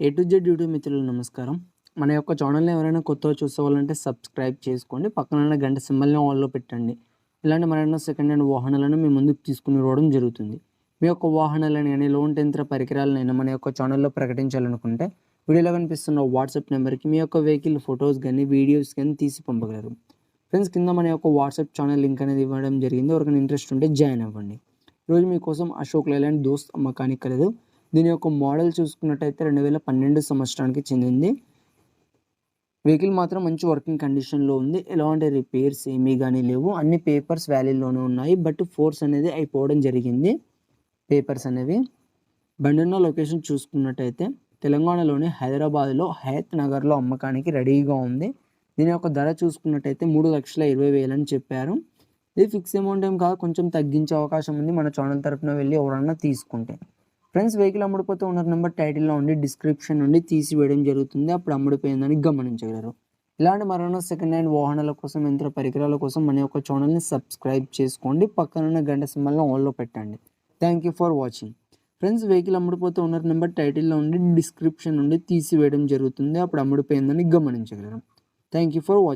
A to Z YouTube మిత్రులు నమస్కారం. మన యొక్క ఛానల్ని ఎవరైనా కొత్తగా చూసుకోవాలంటే సబ్స్క్రైబ్ చేసుకోండి. పక్కన గంట సింబల్ని ఆన్లో పెట్టండి. ఇలాంటి మరెన్నో సెకండ్ హ్యాండ్ వాహనాలను మీ ముందుకు తీసుకుని రావడం జరుగుతుంది. మీ యొక్క వాహనాలను కానీ లోన్ టెంత్ర పరికరాలనైనా మన యొక్క ఛానల్లో ప్రకటించాలనుకుంటే వీడియోలో కనిపిస్తున్న వాట్సాప్ నెంబర్కి మీ యొక్క వెహికల్ ఫొటోస్ కానీ వీడియోస్ కానీ తీసి పంపగలరు. ఫ్రెండ్స్ కింద మన యొక్క వాట్సాప్ ఛానల్ లింక్ అనేది ఇవ్వడం జరిగింది. ఎవరికైనా ఇంట్రెస్ట్ ఉంటే జాయిన్ అవ్వండి. ఈరోజు మీకోసం అశోక్ లేలాండ్ దోస్త్ అమ్మకానికి కలదు దీని యొక్క మోడల్ చూసుకున్నట్టయితే రెండు వేల పన్నెండు సంవత్సరానికి చెందింది. వెహికల్ మాత్రం మంచి వర్కింగ్ కండిషన్లో ఉంది. ఎలాంటి రిపేర్స్ ఏమీ కానీ లేవు. అన్ని పేపర్స్ వ్యాలీలోనే ఉన్నాయి. బట్ ఫోర్స్ అనేది అయిపోవడం జరిగింది. పేపర్స్ అనేవి. బండి ఉన్న లొకేషన్ చూసుకున్నట్టయితే తెలంగాణలోని హైదరాబాద్లో హయత్ నగర్లో అమ్మకానికి రెడీగా ఉంది. దీని యొక్క ధర చూసుకున్నట్టయితే మూడు లక్షల ఇరవై వేలు అని చెప్పారు. ఇది ఫిక్స్ అమౌంట్ ఏం కాదు. కొంచెం తగ్గించే అవకాశం ఉంది. మన ఛానల్ తరఫున వెళ్ళి ఎవరన్నా తీసుకుంటే. ఫ్రెండ్స్ వెహికల్ అమ్ముడిపోతే ఓనర్ నెంబర్ టైటిల్లో ఉండి డిస్క్రిప్షన్ నుండి తీసివేయడం జరుగుతుంది. అప్పుడు అమ్ముడిపోయిందని గమనించగలరు. ఇలాంటి మరణ సెకండ్ హ్యాండ్ వాహనాల కోసం యంత్ర పరికరాల కోసం మన యొక్క ఛానల్ని సబ్స్క్రైబ్ చేసుకోండి. పక్కనున్న గంట సింబల్ని ఆన్లో పెట్టండి. Thank you for watching friends vehicle అమ్ముడిపోతే owner number టైటిల్లో ఉండి డిస్క్రిప్షన్ నుండి తీసివేయడం జరుగుతుంది. అప్పుడు అమ్ముడిపోయిందని గమనించగలరు. Thank you for watching